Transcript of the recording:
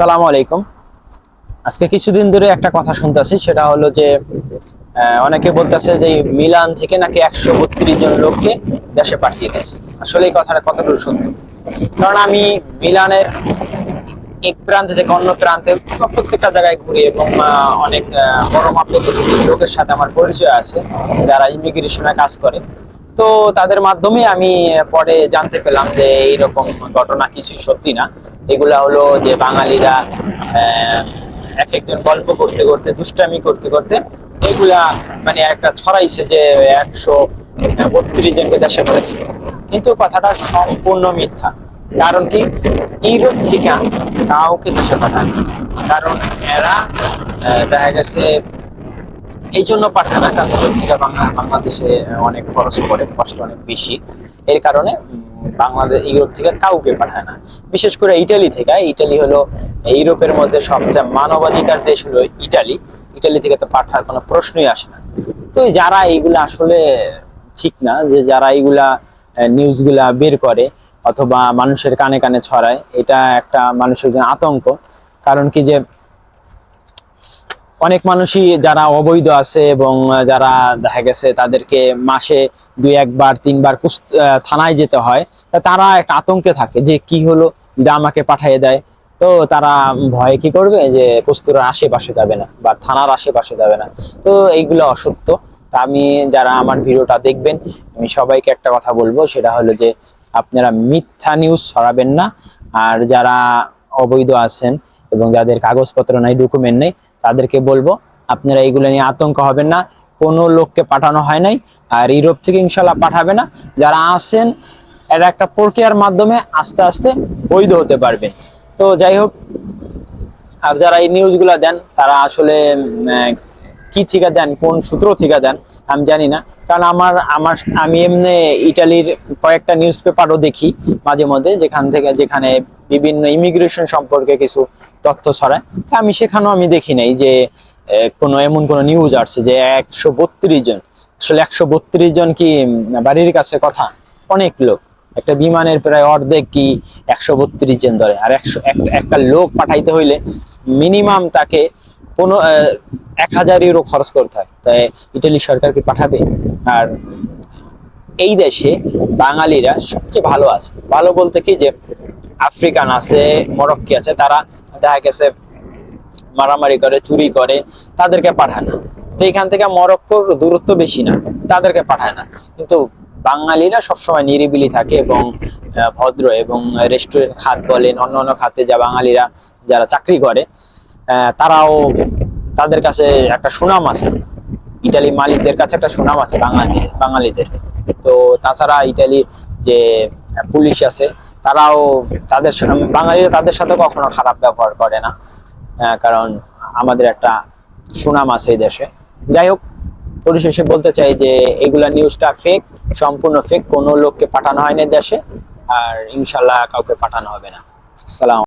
সালামু আলাইকুম। আজকে কিছুদিন ধরে একটা কথা শুনতেছি, সেটা হলো যে অনেকে বলতেছে যে মিলান থেকে নাকি একশো বত্রিশ জন লোককে দেশে পাঠিয়ে দিয়েছে। আসলে এই কথাটা কতটুকু সত্য? কারণ আমি মিলানের এক প্রান্ত থেকে অন্য প্রান্তে প্রত্যেকটা জায়গায় ঘুরি এবং অনেক বড় মাপের লোকের সাথে আমার পরিচয় আছে, যারা ইমিগ্রেশনে কাজ করে। তো তাদের মাধ্যমে আমি পরে জানতে পেলাম যে এইরকম ঘটনা কিছুই সত্যি না। এগুলা হলো যে বাঙালিরা এক একজন গল্প করতে করতে, দুষ্টামি করতে করতে এগুলা মানে একটা ছড়াইছে যে একশো বত্রিশ জনকে দেশে করেছে। কিন্তু কথাটা সম্পূর্ণ মিথ্যা। কারণ কি? ইউরোপ থেকে কাউকে দেশে পাঠায়। কারণ এরা দেখা গেছে এই জন্য পাঠায় না কারণ ইউরোপ থেকে বাংলা- বাংলাদেশে অনেক খরচ পড়ে কষ্ট অনেক বেশি। এর কারণে বাংলাদেশ, ইউরোপ থেকে কাউকে পাঠায় না বিশেষ করে ইটালি থেকে। ইটালি হলো ইউরোপের মধ্যে সবচেয়ে মানবাধিকার দেশ হলো ইটালি। ইটালি থেকে তো পাঠার কোনো প্রশ্নই আসে না। তো যারা এইগুলা আসলে ঠিক না, যে যারা এইগুলা নিউজগুলা বের করে অথবা মানুষের কানে কানে ছড়ায়, এটা একটা মানুষের জন্য আতঙ্ক। কারণ কি যে অনেক মানুষই যারা অবৈধ আছে এবং যারা দেখা গেছে তাদেরকে মাসে দুই, একবার, তিনবার থানায় যেতে হয়, তা তারা একটা আতঙ্কে থাকে যে কি হলো যদি আমাকে পাঠিয়ে দেয়। তো তারা ভয়ে কি করবে? যে কস্তুরার আশেপাশে যাবে না বা থানার আশেপাশে যাবে না। তো এইগুলো অসত্য। তা আমি, যারা আমার ভিডিওটা দেখবেন, আমি সবাইকে একটা কথা বলব, সেটা হলো যে আপনারা মিথ্যা নিউজ ছড়াবেন না। আর যারা অবৈধ আছেন এবং যাদের কাগজপত্র নাই ডকুমেন্ট নেই তাদেরকে বলব, আপনারা এইগুলো নিয়ে আতঙ্ক হবেন না। কোনো লোককে পাঠানো হয় নাই, আর ইউরোপ থেকে ইনশাল্লাহ পাঠাবে না। যারা আসেন এটা একটা প্রক্রিয়ার মাধ্যমে আস্তে আস্তে বৈধ হতে পারবে। তো যাই হোক, আর যারা এই নিউজগুলো দেন, তারা আসলে কি ঠিকা দেন, কোন সূত্র ঠিকা দেন, আমি জানি না। কারণ আমার আমার, আমি এমনি ইটালির কয়েকটা নিউজ পেপারও দেখি মাঝে মধ্যে, যেখান থেকে, যেখানে বিভিন্ন ইমিগ্রেশন সম্পর্কে কিছু তথ্য ছড়ায়। আমি সেখানেও আমি দেখি নাই যে কোনো এমন কোনো নিউজ আসছে যে একশো বত্রিশ জন আসলে একশো বত্রিশ জন কি বাড়ির কাছে কথা? অনেক লোক। একটা বিমানের প্রায় অর্ধেক কি একশো বত্রিশ জন ধরে। আর একশো এক- একটা লোক পাঠাইতে হইলে মিনিমাম তাকে আহ, এক হাজার ইউরো খরচ করতে হয়। তাই ইটালি সরকার কি পাঠাবে? আর এই দেশে বাঙালিরা সবচেয়ে ভালো আছে। ভালো বলতে কি যে আফ্রিকান আছে, মরক্কি আছে, তারা দেখা গেছে মারামারি করে, চুরি করে, তাদেরকে পাঠায় না। তো এখান থেকে মরক্কোর দূরত্ব বেশি না, তাদেরকে পাঠায় না। কিন্তু বাঙালিরা সবসময় নিরিবিলি থাকে এবং ভদ্র এবং রেস্টুরেন্ট খাত বলেন, অন্য অন্য খাতে যা বাঙালিরা যারা চাকরি করে তারাও তাদের কাছে একটা সুনাম আছে। ইটালি মালিকদের কাছে একটা সুনাম আছে বাঙালি, বাঙালিদের। তো তাছাড়া ইটালি যে পুলিশ আছে তারাও তাদের বাঙালিরা তাদের সাথে কখনো খারাপ ব্যবহার করে না। কারণ আমাদের একটা সুনাম আছে এই দেশে। যাই হোক, পরিশেষে বলতে চাই যে এগুলা নিউজটা ফেক সম্পূর্ণ ফেক কোনো লোককে পাঠানো হয়নি দেশে, আর ইনশাল্লাহ কাউকে পাঠানো হবে না। সালাম।